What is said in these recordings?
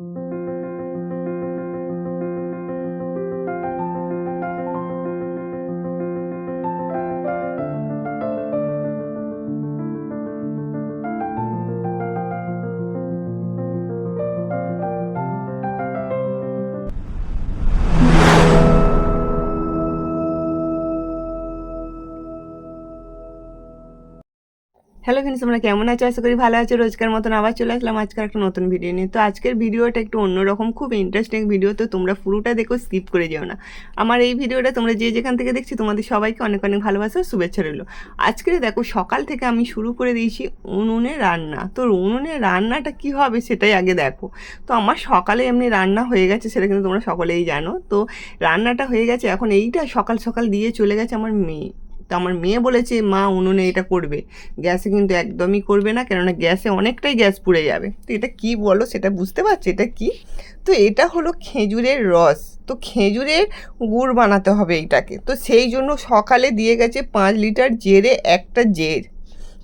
thank you hello friends তোমরা কেমন আছো? আশা করি ভালো আছো। রোজকার মতন আবার চলে আসলাম আজকের একটা নতুন ভিডিও নিয়ে। তো আজকের ভিডিওটা একটু অন্যরকম, খুব ইন্টারেস্টিং ভিডিও তো তোমরা পুরোটা দেখো স্কিপ করে যেও না। আমার এই ভিডিওটা তোমরা যে যেখান থেকে দেখছি, তোমাদের সবাইকে অনেক অনেক ভালোবাসা শুভেচ্ছা রইল। আজকে দেখো, সকাল থেকে আমি শুরু করে দিয়েছি উনুনে রান্না। তো উনুনে রান্নাটা কি হবে সেটাই আগে দেখো। তো আমার সকালে এমনি রান্না হয়ে গেছে, সেটা কিন্তু তোমরা সকলেই জানো। তো রান্নাটা হয়ে গেছে, এখন এইটা সকাল সকাল দিয়ে চলে গেছে আমার মেয়ে। তো আমার মেয়ে বলেছে, মা, উনুনে এটা করবে। গ্যাসে কিন্তু একদমই করবে না, কেননা গ্যাসে অনেকটাই গ্যাস পুড়ে যাবে। তো এটা কি বলো, সেটা বুঝতে পারছ? এটা কি? তো এটা হলো খেজুরের রস। তো খেজুরের গুড় বানাতে হবে এইটাকে তো সেই জন্য সকালে দিয়ে গেছে পাঁচ লিটার জেরে একটা জের।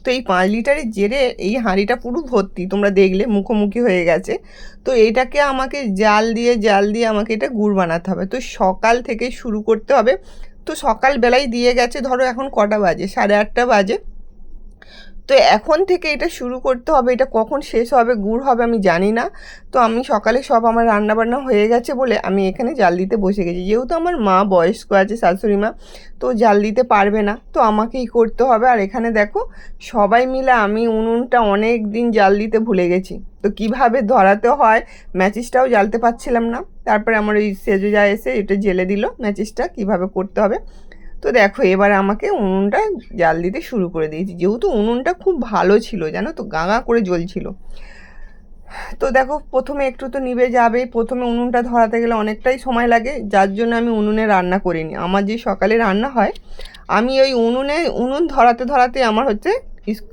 তো এই পাঁচ লিটারের জেরে এই হাঁড়িটা পুরো ভর্তি, তোমরা দেখলে, মুখোমুখি হয়ে গেছে। তো এইটাকে আমাকে জাল দিয়ে জাল দিয়ে আমাকে এটা গুড় বানাতে হবে। তো সকাল থেকে শুরু করতে হবে। তো সকালবেলায় দিয়ে গেছে, ধরো এখন কটা বাজে? সাড়ে আটটা বাজে। তো এখন থেকে এটা শুরু করতে হবে, এটা কখন শেষ হবে, গুড় হবে আমি জানি না। তো আমি সকালে সব আমার রান্নাবান্না হয়ে গেছে বলে আমি এখানে জাল দিতে বসে গেছি। যেহেতু আমার মা বয়স্ক আছে, শাশুড়ি মা, তো জাল দিতে পারবে না। তো আমাকেই করতে হবে। আর এখানে দেখো সবাই মিলে আমি উনুনটা অনেক দিন জাল দিতে ভুলে গেছি। তো কীভাবে ধরাতে হয়? ম্যাচিসটাও জ্বালতে পারছিলাম না। তারপরে আমার ওই সেজো যা এসে এটা জেলে দিল, ম্যাচিসটা কীভাবে করতে হবে। তো দেখো, এবার আমাকে উনুনটা জাল দিতে শুরু করে দিয়েছি। যেহেতু উনুনটা খুব ভালো ছিল, জানো তো গাঁগা করে জ্বলছিল। তো দেখো, প্রথমে একটু তো নিভে যাবে প্রথমে উনুনটা ধরাতে গেলে অনেকটাই সময় লাগে। যার জন্য আমি উনুনে রান্না করিনি। আমার যে সকালে রান্না হয়, আমি ওই উনুনে, উনুন ধরাতে ধরাতে আমার হচ্ছে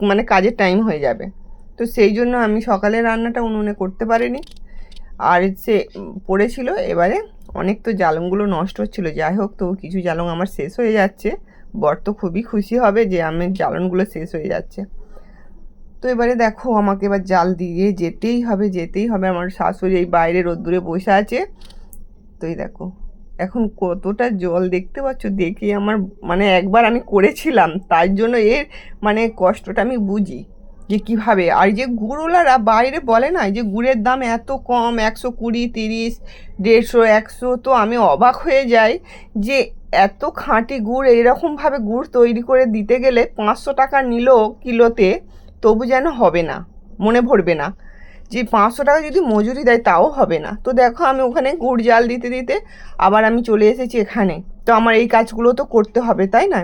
মানে কাজের টাইম হয়ে যাবে। তো সেই জন্য আমি সকালে রান্নাটা উনুনে করতে পারিনি। আর সে পড়েছিল, এবারে অনেক তো জ্বালনগুলো নষ্ট হচ্ছিল। যাই হোক, তো কিছু জ্বালন আমার শেষ হয়ে যাচ্ছে। বর তো খুবই খুশি হবে যে আমার জ্বালনগুলো শেষ হয়ে যাচ্ছে। তো এবারে দেখো, আমাকে এবার জাল দিয়ে যেতেই হবে যেতেই হবে। আমার শাশুড়ি এই বাইরে রোদ্দুরে বসে আছে। তো এই দেখো, এখন কতটা জল দেখতে পাচ্ছ? দেখে আমার মানে একবার আমি করেছিলাম। তার জন্য এর মানে কষ্টটা আমি বুঝি। যে কীভাবে? আর যে গুড়ওয়ালারা বাইরে বলে না যে গুড়ের দাম এত কম, একশো কুড়ি, তিরিশ, দেড়শো, একশো, তো আমি অবাক হয়ে যাই যে এত খাঁটি গুড় এইরকমভাবে গুড় তৈরি করে দিতে গেলে পাঁচশো টাকা নিল কিলোতে, তবু যেন হবে না, মনে ভরবে না। যে পাঁচশো টাকা যদি মজুরি দেয়, তাও হবে না। তো দেখো আমি ওখানে গুড় জাল দিতে দিতে আবার আমি চলে এসেছি এখানে। তো আমার এই কাজগুলো তো করতে হবে, তাই না?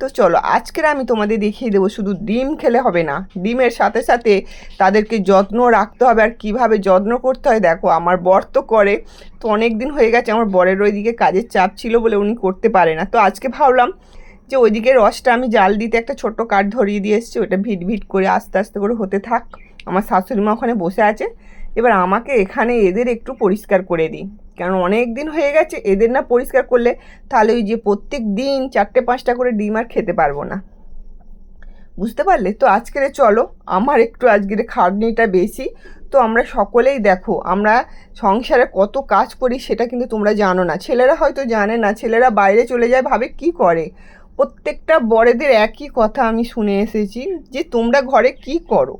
তো চলো, আজকের আমি তোমাদের দেখিয়ে দেবো, শুধু ডিম খেলে হবে না। ডিমের সাথে সাথে তাদেরকে যত্ন রাখতে হবে আর কীভাবে যত্ন করতে হয় দেখো, আমার বর তো করে। তো অনেক দিন হয়ে গেছে, আমার বরের ওইদিকে কাজের চাপ ছিল বলে উনি করতে পারে না। তো আজকে ভাবলাম যে ওইদিকে রসটা আমি জাল দিতে একটা ছোট্ট কাঠ ধরিয়ে দিয়ে এসেছি, ওটা ভিট ভিট করে আস্তে আস্তে করে হতে থাক। আমার শাশুড়ি মা ওখানে বসে আছে। এবার আমাকে এখানে এদের একটু পরিষ্কার করে দিই। কারণ অনেক দিন হয়ে গেছে, এদের না পরিষ্কার করলে তাহলে ওই যে প্রত্যেক দিন চারটে পাঁচটা করে ডিম আর খেতে পারব না। বুঝতে পারলে? তো আজকের চলো, আমার একটু আজকের খাটনিটা বেশি। তো আমরা সকলেই দেখো, আমরা সংসারে কত কাজ করি সেটা কিন্তু তোমরা জানো না। ছেলেরা হয়তো জানে না, ছেলেরা বাইরে চলে যায়, ভাবে কি করে? প্রত্যেকটা বড়েদের একই কথা আমি শুনে এসেছি যে তোমরা ঘরে কি করো?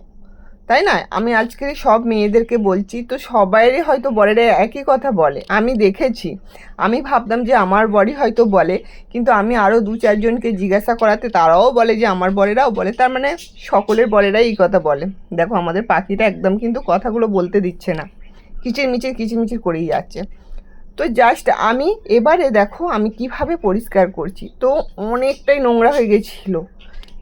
তাই না? আমি আজকে সব মেয়েদেরকে বলছি, তো সবাইরই হয়তো বরেরা একই কথা বলে। আমি দেখেছি। আমি ভাবতাম যে আমার বরই হয়তো বলে, কিন্তু আমি আরও দু চারজনকে জিজ্ঞাসা করাতে তারাও বলে যে আমার বরেরাও বলে। তার মানে সকলের বরেরাই এই কথা বলে। দেখো, আমাদের পাখিটা একদম কিন্তু কথাগুলো বলতে দিচ্ছে না। কিচির মিচির কিচির মিচির করেই যাচ্ছে। তো জাস্ট আমি এবারে দেখো আমি কীভাবে পরিষ্কার করছি। তো অনেকটাই নোংরা হয়ে গেছিল।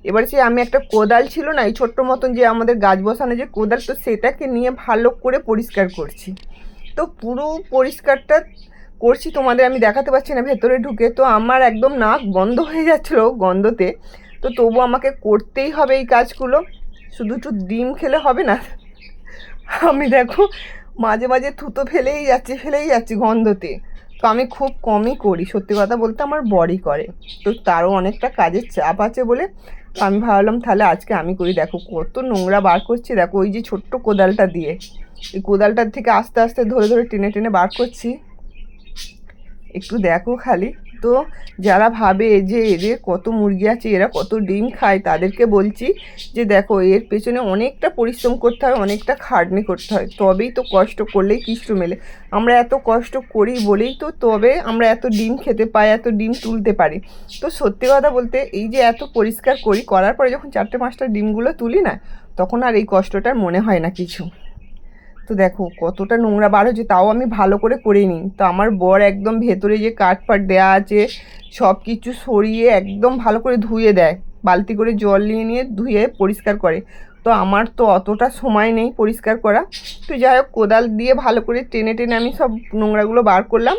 এবার সে আমি একটা কোদাল ছিল না, এই ছোট্ট মতন যে আমাদের গাছ বসানো যে কোদাল, তো সেটাকে নিয়ে ভালো করে পরিষ্কার করছি। তো পুরো পরিষ্কারটা করছি তোমাদের আমি দেখাতে পারছি না, ভেতরে ঢুকে তো আমার একদম নাক বন্ধ হয়ে যাচ্ছিল গন্ধতে। তো তবু আমাকে করতেই হবে এই কাজগুলো, শুধু একটু ডিম খেলে হবে না। আমি দেখো, মাঝে মাঝে থুতো ফেলেই যাচ্ছি ফেলেই যাচ্ছি গন্ধতে। তো আমি খুব কমই করি, সত্যি কথা বলতে আমার বড়ি করে। তো তারও অনেকটা কাজের চাপ আছে বলে আমি ভাবলাম তাহলে আজকে আমি করি। দেখো কত নোংরা বার করছি, দেখো ওই যে ছোট্ট কোদালটা দিয়ে। এই কোদালটার থেকে আস্তে আস্তে ধরে ধরে টেনে টেনে বার করছি। একটু দেখো খালি। তো যারা ভাবে যে এদের কত মুরগি আছে, এরা কত ডিম খায়, তাদেরকে বলছি যে দেখো, এর পেছনে অনেকটা পরিশ্রম করতে হয়, অনেকটা খাটনি করতে হয়। তবেই তো কষ্ট করলেই কিষ্টু মেলে। আমরা এত কষ্ট করি বলেই তো তবে আমরা এত ডিম খেতে পাই, এত ডিম তুলতে পারি। তো সত্যি কথা বলতে এই যে এত পরিষ্কার করি, করার পরে যখন চারটে পাঁচটা ডিমগুলো তুলি না, তখন আর এই কষ্টটার মনে হয় না কিছু। তো দেখো, কতটা নোংরা বার হচ্ছে তাও আমি ভালো করে করে নিই। তো আমার বর একদম ভেতরে যে কাঠ ফাট দেওয়া আছে সব কিছু সরিয়ে একদম ভালো করে ধুয়ে দেয়। বালতি করে জল নিয়ে নিয়ে ধুয়ে পরিষ্কার করে। তো আমার তো অতটা সময় নেই পরিষ্কার করা। তো যাই হোক, কোদাল দিয়ে ভালো করে টেনে টেনে আমি সব নোংরাগুলো বার করলাম।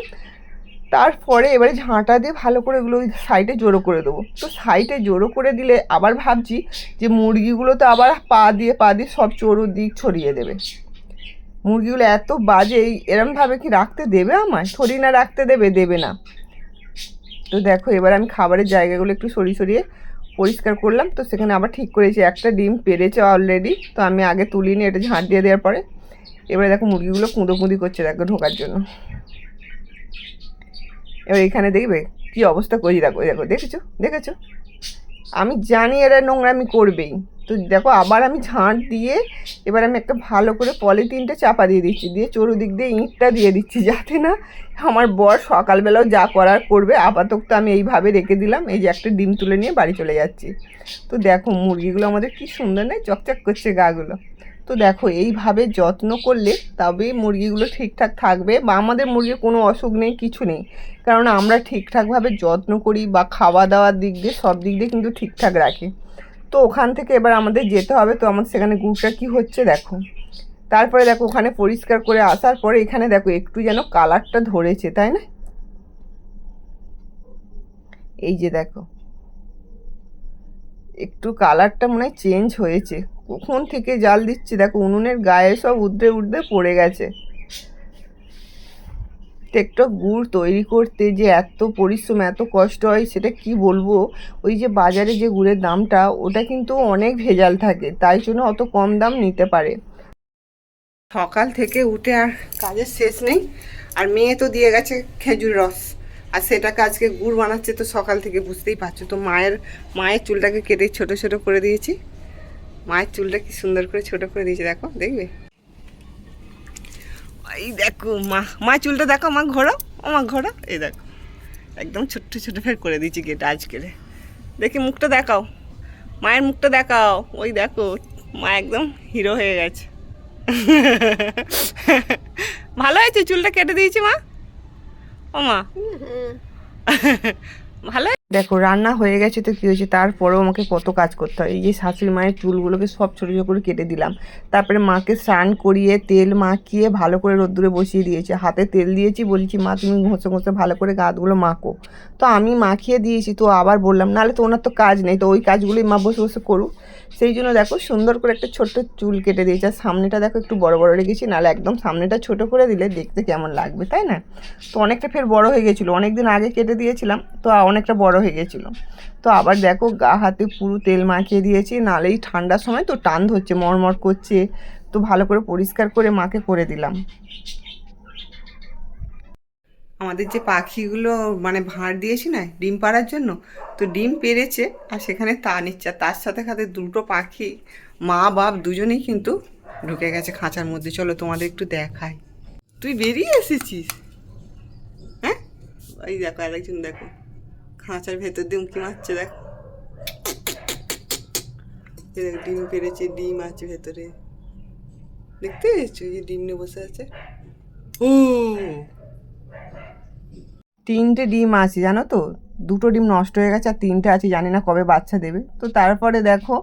তারপরে এবারে ঝাঁটা দিয়ে ভালো করে ওই সাইডে জড়ো করে দেবো। তো সাইডে জড়ো করে দিলে আবার ভাবছি যে মুরগিগুলো তো আবার পা দিয়ে পা দিয়ে সব চোরো দিক ছড়িয়ে দেবে। মুরগিগুলো এত বাজে এরমভাবে কি রাখতে দেবে আমায়? থরি না রাখতে দেবে দেবে না। তো দেখো, এবার আমি খাবারের জায়গাগুলো একটু সরিয়ে সরিয়ে পরিষ্কার করলাম। তো সেখানে আবার ঠিক করেছি, একটা ডিম পেরেছে অলরেডি তো আমি আগে তুলিনি, এটা ঝাঁট দিয়ে দেওয়ার পরে। এবারে দেখো, মুরগিগুলো কুঁদো কুঁদি করছে দেখো ঢোকার জন্য। এবার এখানে দেখবে, কি অবস্থা করি দেখো দেখো, দেখেছ? দেখেছ? আমি জানি এরা নোংরামি করবেই। তো দেখো, আবার আমি ঝাঁট দিয়ে এবার আমি একটা ভালো করে পলিথিনটা চাপা দিয়ে দিচ্ছি, দিয়ে চরুদিক দিয়ে ইঁটটা দিয়ে দিচ্ছি যাতে না আমার বর সকালবেলাও যা করার করবে, আপাতত আমি এইভাবে রেখে দিলাম, এই যে একটা ডিম তুলে নিয়ে বাড়ি চলে যাচ্ছি। তো দেখো, মুরগিগুলো আমাদের কি সুন্দর নয় চকচক করছে গাগুলো। তো দেখো, এইভাবে যত্ন করলে তবেই মুরগিগুলো ঠিকঠাক থাকবে, বা আমাদের মুরগির কোনো অসুখ নেই, কিছু নেই। কারণ আমরা ঠিকঠাকভাবে যত্ন করি, বা খাওয়া দাওয়ার দিক দিয়ে সব দিক দিয়ে কিন্তু ঠিকঠাক রাখি। তো ওখান থেকে এবার আমাদের যেতে হবে। তো আমাদের সেখানে গুড়টা কি হচ্ছে দেখো। তারপরে দেখো ওখানে পরিষ্কার করে আসার পরে এখানে দেখো একটু যেন কালারটা ধরেছে, তাই না? এই যে দেখো। একটু কালারটা মনে হয় চেঞ্জ হয়েছে। কখন থেকে জাল দিচ্ছি? দেখো উনুনের গায়ে সব উদ্রে উদ্রে পড়ে গেছে। একটা গুড় তৈরি করতে যে এত পরিশ্রম, এত কষ্ট হয়, সেটা কি বলব? ওই যে বাজারে যে গুড়ের দামটা, ওটা কিন্তু অনেক ভেজাল থাকে, তাই জন্য অত কম দাম নিতে পারে। সকাল থেকে উঠে আর কাজের শেষ নেই, আর মেয়ে তো দিয়ে গেছে খেজুর রস। আর সেটাকে আজকে গুড় বানাচ্ছে তো সকাল থেকে, বুঝতেই পারছ। তো মায়ের মায়ের চুলটাকে কেটে ছোট ছোট করে দিয়েছি। মায়ের চুলটা কি সুন্দর করে ছোট করে দিয়েছি, দেখো, দেখবে? এই দেখো মা মা চুলটা দেখো মা ঘোরো ও মা ঘোরো এই দেখো। একদম ছোট্ট ছোট ফের করে দিয়েছি কেটে আজকেরে। দেখি মুখটা দেখাও মায়ের মুখটা দেখাও। ওই দেখো মা একদম হিরো হয়ে গেছে। ভালো হয়েছে? চুলটা কেটে দিয়েছি মা? ও মা। ভালো দেখো, রান্না হয়ে গেছে তো কী হয়েছে? তারপরেও আমাকে কত কাজ করতে হয়। এই যে শাশুড়ি মায়ের চুলগুলোকে সব ছোটো ছোটো করে কেটে দিলাম। তারপরে মাকে স্নান করিয়ে তেল মাখিয়ে ভালো করে রোদ্দুরে বসিয়ে দিয়েছি। হাতে তেল দিয়েছি, বলছি, মা, তুমি ঘষে ঘষে, ভালো করে গাঁতগুলো মাখো। তো আমি মাখিয়ে দিয়েছি, তো আবার বললাম, নাহলে তো ওনার তো কাজ নেই, তো ওই কাজগুলোই মা বসে বসে করুক। সেই জন্য দেখো, সুন্দর করে একটা ছোট্ট চুল কেটে দিয়েছি। আর সামনেটা দেখো, একটু বড় বড় রেখেছি, নাহলে একদম সামনেটা ছোট করে দিলে দেখতে কেমন লাগবে, তাই না? তো অনেকটা ফের বড় হয়ে গেছিল। অনেক দিন আগে কেটে দিয়েছিলাম, তো অনেকটা বড় হয়ে গেছিল। তো আবার দেখো গা হাতে পুরো তেল মাখিয়ে দিয়েছি নাহলেই ঠান্ডার সময় তো টান ধরছে মরমর করছে। তো ভালো করে পরিষ্কার করে মাকে করে দিলাম। আমাদের যে পাখিগুলো মানে ভাঁড় দিয়েছি না, ডিম পাড়ার জন্য, তো ডিম পেরেছে আর সেখানে তা নিচ্ছে। তার সাথে সাথে দুটো পাখি, মা, বাপ দুজনেই কিন্তু ঢুকে গেছে খাঁচার মধ্যে। চলো তোমাদের একটু দেখাই। তুই বেরিয়ে এসেছিস? হ্যাঁ? ওই দেখো আরেকজন দেখো। খাঁচার ভেতর দিয়ে উঁকি মারছে দেখ। ডিম পেরেছে ডিম আছে ভেতরে। দেখতে পেয়েছ যে ডিম নিয়ে বসে আছে? ও! তিনটে ডিম আছে জানো তো? দুটো ডিম নষ্ট হয়ে গেছে আর তিনটে আছে জানি না কবে বাচ্চা দেবে। তো তারপরে দেখো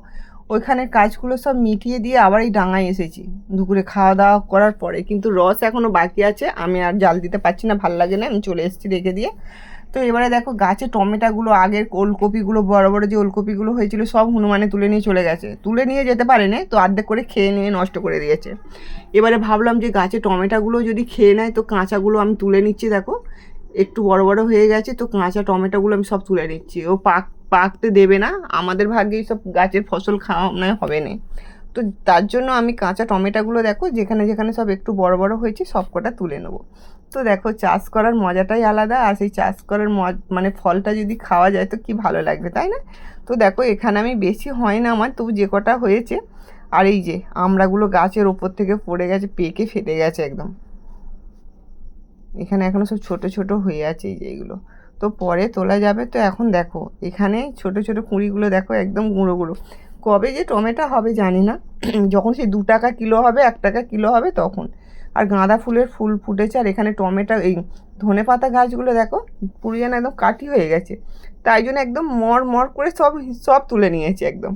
ওইখানে কাজগুলো সব মিটিয়ে দিয়ে আবার এই ডাঙায় এসেছি। দুপুরে খাওয়া দাওয়া করার পরে কিন্তু রস এখনও বাকি আছে। আমি আর জাল দিতে পারছি না ভালো লাগে না আমি চলে এসেছি রেখে দিয়ে। তো এবারে দেখো গাছে টমেটাগুলো, আগের ওলকপিগুলো, বড় বড় যে ওলকপিগুলো হয়েছিল সব হনুমানে তুলে নিয়ে চলে গেছে। তুলে নিয়ে যেতে পারেনি, তো অর্ধেক করে খেয়ে নিয়ে নষ্ট করে দিয়েছে। এবারে ভাবলাম যে গাছে টমেটাগুলো যদি খেয়ে নেয়, তো কাঁচাগুলো আমি তুলে নিচ্ছি দেখো। একটু বড় বড় হয়ে গেছে, তো কাঁচা টমেটোগুলো আমি সব তুলে নিচ্ছি। ও পাক, পাকতে দেবে না, আমাদের ভাগ্যে সব গাছের ফসল খাওয়া নয় হবে না। তো তার জন্য আমি কাঁচা টমেটোগুলো দেখো, যেখানে যেখানে সব একটু বড় বড় হয়েছে সব কটা তুলে নেব। তো দেখো, চাষ করার মজাটাই আলাদা আর সেই চাষ করার মানে ফলটা যদি খাওয়া যায় তো কি ভালো লাগবে, তাই না? তো দেখো, এখানে আমি বেশি হয় না আমার, তবু যে কটা হয়েছে, আর এই যে আমড়াগুলো গাছের ওপর থেকে পড়ে গেছে, পেকে ফেটে গেছে একদম। এখানে এখনও সব ছোট ছোট হয়ে আছে এই যে এগুলো। তো পরে তোলা যাবে, তো এখন দেখো, এখানে ছোট ছোট কুঁড়িগুলো দেখো, একদম গুঁড়ো গুঁড়ো। কবে যে টমেটো হবে জানি না, যখন সেই দু টাকা কিলো হবে, এক টাকা কিলো হবে, তখন। আর গাঁদা ফুলের ফুল ফুটেছে, আর এখানে টমেটো, এই ধনে পাতা গাছগুলো দেখো পুরো যেন একদম কাঠি হয়ে গেছে। তাই জন্য একদম মর মর করে সব সব তুলে নিয়েছি একদম।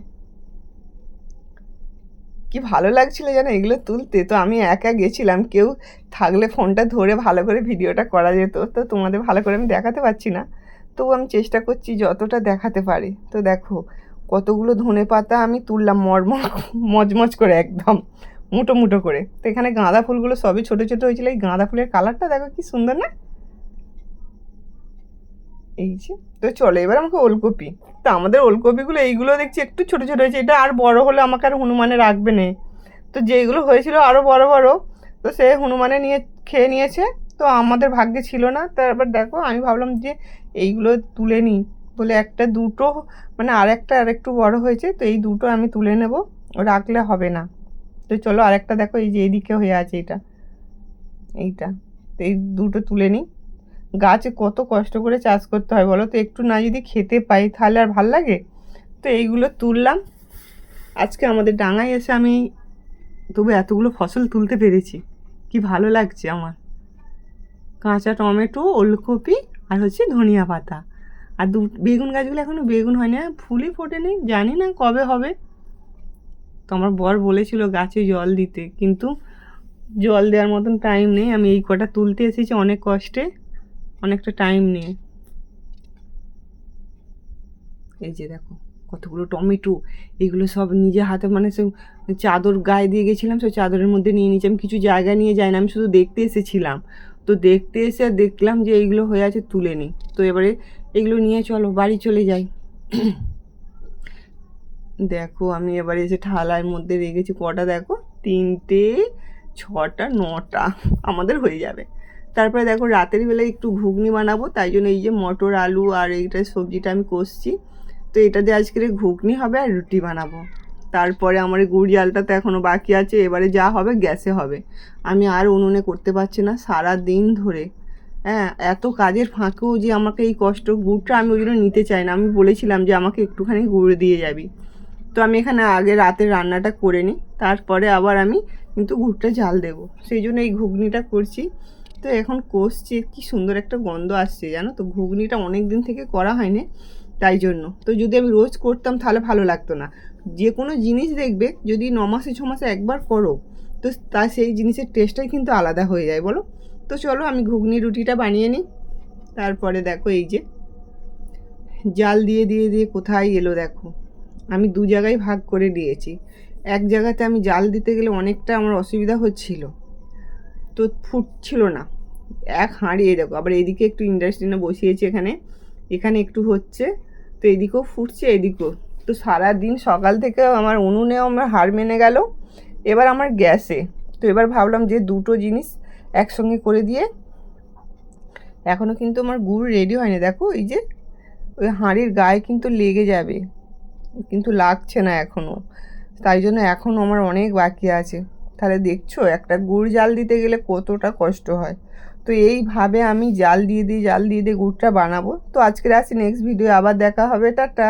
কি ভালো লাগছিল যেন এগুলো তুলতে? তো আমি একা গেছিলাম, কেউ থাকলে ফোনটা ধরে ভালো করে ভিডিওটা করা যেত, তো তোমাদের ভালো করে আমি দেখাতে পারছি না। তবু আমি চেষ্টা করছি যতটা দেখাতে পারি। তো দেখো, কতগুলো ধনে পাতা আমি তুললাম মরমর মজমজ করে একদম। মুটো মুটো করে। তো এখানে গাঁদা ফুলগুলো সবই ছোটো ছোটো হয়েছিল। এই গাঁদা ফুলের কালারটা দেখো কি সুন্দর না? এই যে, তো চলো এবার আমাকে ওলকপি। তো আমাদের ওলকপিগুলো এইগুলো দেখছি একটু ছোটো ছোটো হয়েছে। এটা আর বড় হলে আমাকে আর হনুমানে রাখবে না। তো যেইগুলো হয়েছিল আরও বড় বড়, তো সে হনুমানে নিয়ে, খেয়ে নিয়েছে। তো আমাদের ভাগ্যে ছিল না। তারপর দেখো, আমি ভাবলাম যে এইগুলো তুলে নিই বলে একটা দুটো মানে আর একটা আর একটু বড় হয়েছে। তো এই দুটো আমি তুলে নেব। রাখলে হবে না। তো চলো আরেকটা দেখো, এই যে এইদিকে হয়ে আছে এটা। এইটা। তো এই দুটো তুলে নিই। গাছে কত কষ্ট করে চাষ করতে হয় বলো তো? একটু না যদি খেতে পাই তাহলে আর ভালো লাগে? তো এইগুলো তুললাম। আজকে আমাদের ডাঙায় এসে আমি তবু এতগুলো ফসল তুলতে পেরেছি। কি ভালো লাগছে আমার। কাঁচা টমেটো, ওলকপি আর হচ্ছে ধনিয়া পাতা। আর দু, বেগুন গাছগুলো এখনও বেগুন হয় না ফুলই ফোটেনি, জানি না কবে হবে। তো আমার বর বলেছিল গাছে জল দিতে, কিন্তু জল দেওয়ার মতন টাইম নেই। আমি এই কটা তুলতে এসেছি অনেক কষ্টে, অনেকটা টাইম নিয়ে এই যে দেখো, কতগুলো টমেটো, এগুলো সব নিজে হাতে মানে সে চাদর গায়ে দিয়ে গেছিলাম সেই চাদরের মধ্যে নিয়ে নিয়েছি। আমি কিছু জায়গা নিয়ে যাই না, আমি শুধু দেখতে এসেছিলাম। তো দেখতে এসে দেখলাম যে এইগুলো হয়ে আছে, তুলে নিই তো এবারে এগুলো নিয়ে চলো, বাড়ি চলে যাই। দেখো, আমি এবারে এসে ঠালার মধ্যে রেখেছি কটা দেখো? তিনটে, ছটা, নটা। আমাদের হয়ে যাবে। তারপরে দেখো, রাতের বেলায় একটু ঘুগনি বানাবো, তাই জন্য এই যে মটর আলু আর এইটা সবজিটা আমি কষছি। তো এটা দিয়ে আজকের ঘুগনি হবে আর রুটি বানাবো। তারপরে আমার গুড় জালটা তো এখনও বাকি আছে, এবারে যা হবে গ্যাসে হবে। আমি আর উনুনে করতে পারছি না সারা দিন ধরে। হ্যাঁ এত কাজের ফাঁকেও যে আমাকে এই কষ্ট, গুড়টা আমি ওই জন্য নিতে চাই না। আমি বলেছিলাম যে আমাকে একটুখানি গুড় দিয়ে যাবি। তো আমি এখানে আগে রাতে রান্নাটা করে নিই, তারপরে আবার আমি কিন্তু গুড়টা জাল দেবো। সেই জন্য এই ঘুগনিটা করছি। তো এখন কষছি, কি সুন্দর একটা গন্ধ আসছে, জানো তো? ঘুগনিটা অনেক দিন থেকে করা হয়নি, তাই জন্য। তো যদি আমি রোজ করতাম, তাহলে ভালো লাগতো না। যে কোনো জিনিস দেখবে, যদি ন মাসে, ছ মাসে একবার করো, তো তা সেই জিনিসের টেস্টটাই কিন্তু আলাদা হয়ে যায়, বলো? তো চলো, আমি ঘুগনি রুটিটা বানিয়ে নিই। তারপরে দেখো এই যে, জাল দিয়ে দিয়ে দিয়ে কোথায় এলো দেখো। আমি দু জায়গায় ভাগ করে দিয়েছি। এক জায়গাতে আমি জাল দিতে গেলে অনেকটা আমার অসুবিধা হচ্ছিল। তো ফুটছিল না। এক হাঁড়িয়ে দেখো, আবার এদিকে একটু ইন্ডাস্ট্রিনে বসিয়েছি এখানে। এখানে একটু হচ্ছে, তো এদিকেও ফুটছে, এদিকেও। তো সারাদিন সকাল থেকে আমার উনুনেও আমার হাড় মেনে গেল। এবার আমার গ্যাসে। তো এবার ভাবলাম যে দুটো জিনিস একসঙ্গে করে দিয়ে এখনও কিন্তু আমার গুড় রেডি হয়নি। দেখো, এই যে, ওই হাঁড়ির গায়ে কিন্তু লেগে যাবে। কিন্তু লাগছে না এখনও তাই জন্য এখনও আমার অনেক বাকি আছে। তাহলে দেখছ, একটা গুড় জাল দিতে গেলে কতটা কষ্ট হয়। তো এইভাবে আমি জাল দিয়ে দিই জাল দিয়ে দিয়ে গুড়টা বানাবো। তো আজকের আসি নেক্সট ভিডিও আবার দেখা হবে। টাটা!